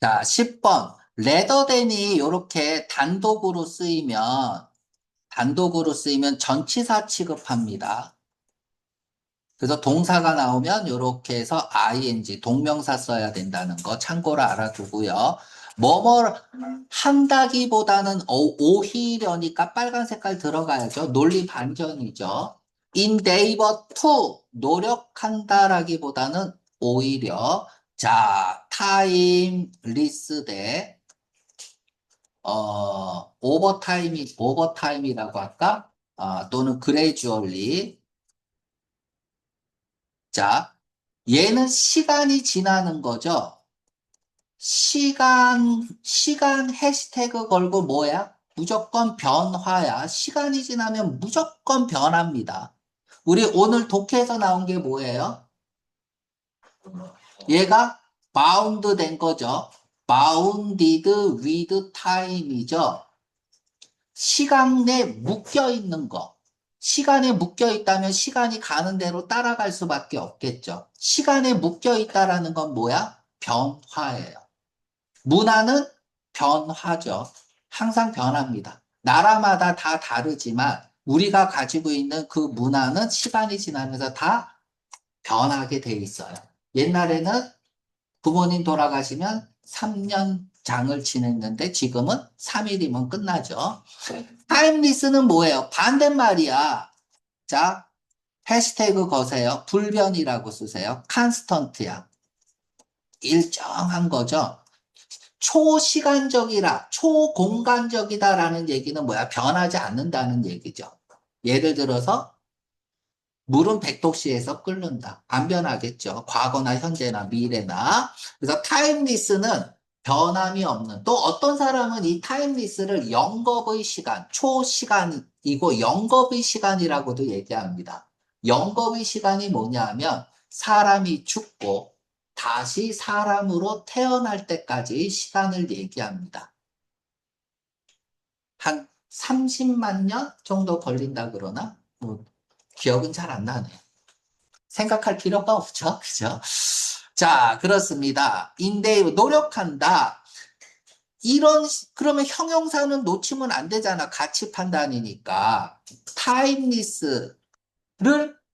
자, 10번. 레더댄이 이렇게 단독으로 쓰이면, 단독으로 쓰이면 전치사 취급합니다. 그래서 동사가 나오면 이렇게 해서 ing, 동명사 써야 된다는 거 참고로 알아두고요. 뭐뭐 한다기보다는 오- 오히려니까 빨간 색깔 들어가야죠. 논리 반전이죠. endeavor to 노력한다라기보다는 오히려 자 타임 리스 대 어, 오버타임이 오버타임이라고 할까? 아, 또는 그레주얼리 자, 얘는 시간이 지나는 거죠. 시간, 시간 해시태그 걸고 뭐야? 무조건 변화야. 시간이 지나면 무조건 변합니다. 우리 오늘 독해에서 나온 게 뭐예요? 얘가 바운드 된 거죠. bounded with time이죠. 시간 내 묶여 있는 거. 시간에 묶여 있다면 시간이 가는 대로 따라갈 수밖에 없겠죠. 시간에 묶여 있다라는 건 뭐야? 변화예요. 문화는 변화죠. 항상 변합니다. 나라마다 다 다르지만 우리가 가지고 있는 그 문화는 시간이 지나면서 다 변하게 돼 있어요. 옛날에는 부모님 돌아가시면 3년 장을 지냈는데 지금은 3일이면 끝나죠. 타임리스는 뭐예요? 반대말이야. 자, 해시태그 거세요. 불변이라고 쓰세요. 칸스턴트야. 일정한 거죠. 초시간적이라, 초공간적이다라는 얘기는 뭐야? 변하지 않는다는 얘기죠. 예를 들어서 물은 100도씨에서 끓는다. 안 변하겠죠. 과거나 현재나 미래나. 그래서 타임리스는 변함이 없는. 또 어떤 사람은 이 타임리스를 영겁의 시간, 초시간이고 영겁의 시간이라고도 얘기합니다. 영겁의 시간이 뭐냐 하면 사람이 죽고 다시 사람으로 태어날 때까지의 시간을 얘기합니다. 한 30만 년 정도 걸린다 그러나? 뭐 기억은 잘 안 나네. 생각할 필요가 없죠. 그죠? 자, 그렇습니다. 인데 노력한다. 이런 시- 그러면 형용사는 놓치면 안 되잖아. 가치 판단이니까. 타임리스를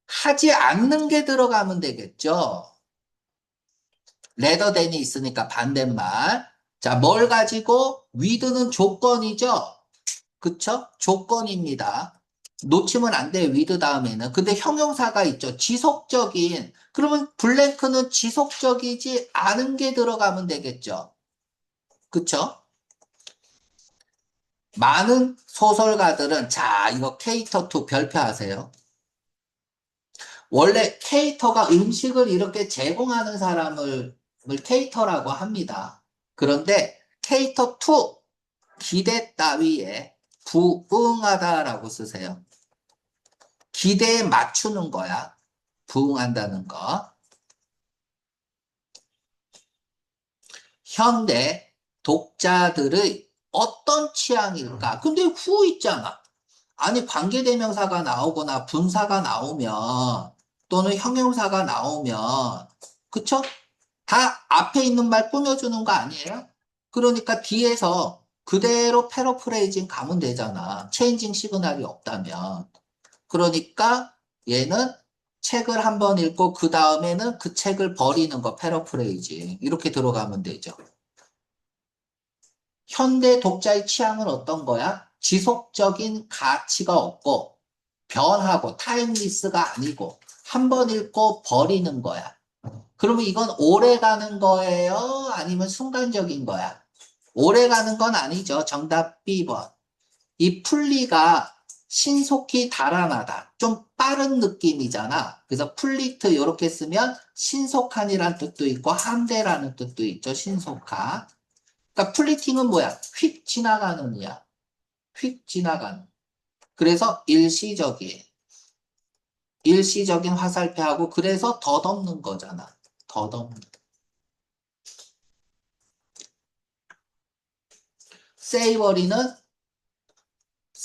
하지 않는 게 들어가면 되겠죠. 레더댄이 있으니까 반대말. 자, 뭘 가지고 위드는 조건이죠. 그쵸? 조건입니다. 놓치면 안 돼, 위드 다음에는. 근데 형용사가 있죠. 지속적인. 그러면 블랭크는 지속적이지 않은 게 들어가면 되겠죠. 그쵸? 많은 소설가들은, 자, 이거 캐릭터2 별표하세요. 원래 캐릭터가 음식을 이렇게 제공하는 사람을 캐릭터라고 합니다. 그런데 캐릭터2 기대 따위에 부응하다라고 쓰세요. 기대에 맞추는 거야. 부응한다는 거. 현대 독자들의 어떤 취향일까? 근데 후 있잖아. 아니, 관계대명사가 나오거나 분사가 나오면 또는 형용사가 나오면 그쵸? 다 앞에 있는 말 꾸며주는 거 아니에요? 그러니까 뒤에서 그대로 패러프레이징 가면 되잖아. 체인징 시그널이 없다면. 그러니까 얘는 책을 한 번 읽고 그 다음에는 그 책을 버리는 거 패러프레이징 이렇게 들어가면 되죠. 현대 독자의 취향은 어떤 거야? 지속적인 가치가 없고 변하고 타임리스가 아니고 한 번 읽고 버리는 거야. 그러면 이건 오래 가는 거예요? 아니면 순간적인 거야? 오래 가는 건 아니죠. 정답 B번. 이 풀리가 신속히 달아나다. 좀 빠른 느낌이잖아. 그래서 플리트 이렇게 쓰면 신속한이란 뜻도 있고 함대라는 뜻도 있죠. 신속한. 그러니까 플리팅은 뭐야? 휙 지나가는 이야. 휙 지나가는. 그래서 일시적이에요. 일시적인 화살표하고 그래서 덧없는 거잖아. 덧없는. 세이버리는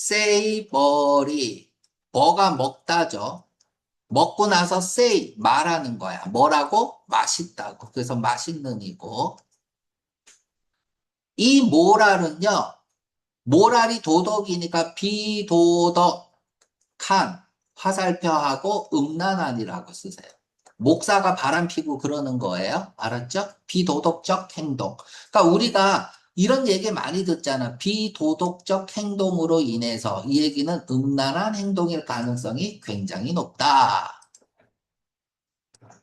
세이버리 뭐가 먹다죠. 먹고 나서 say 말하는 거야. 뭐라고? 맛있다고. 그래서 맛있는 이고 이 모랄은요, 모랄이 도덕이니까 비도덕한 화살표하고 음란한이라고 쓰세요. 목사가 바람 피고 그러는 거예요. 알았죠? 비도덕적 행동. 그러니까 우리가 이런 얘기 많이 듣잖아. 비도덕적 행동으로 인해서 이 얘기는 음란한 행동일 가능성이 굉장히 높다.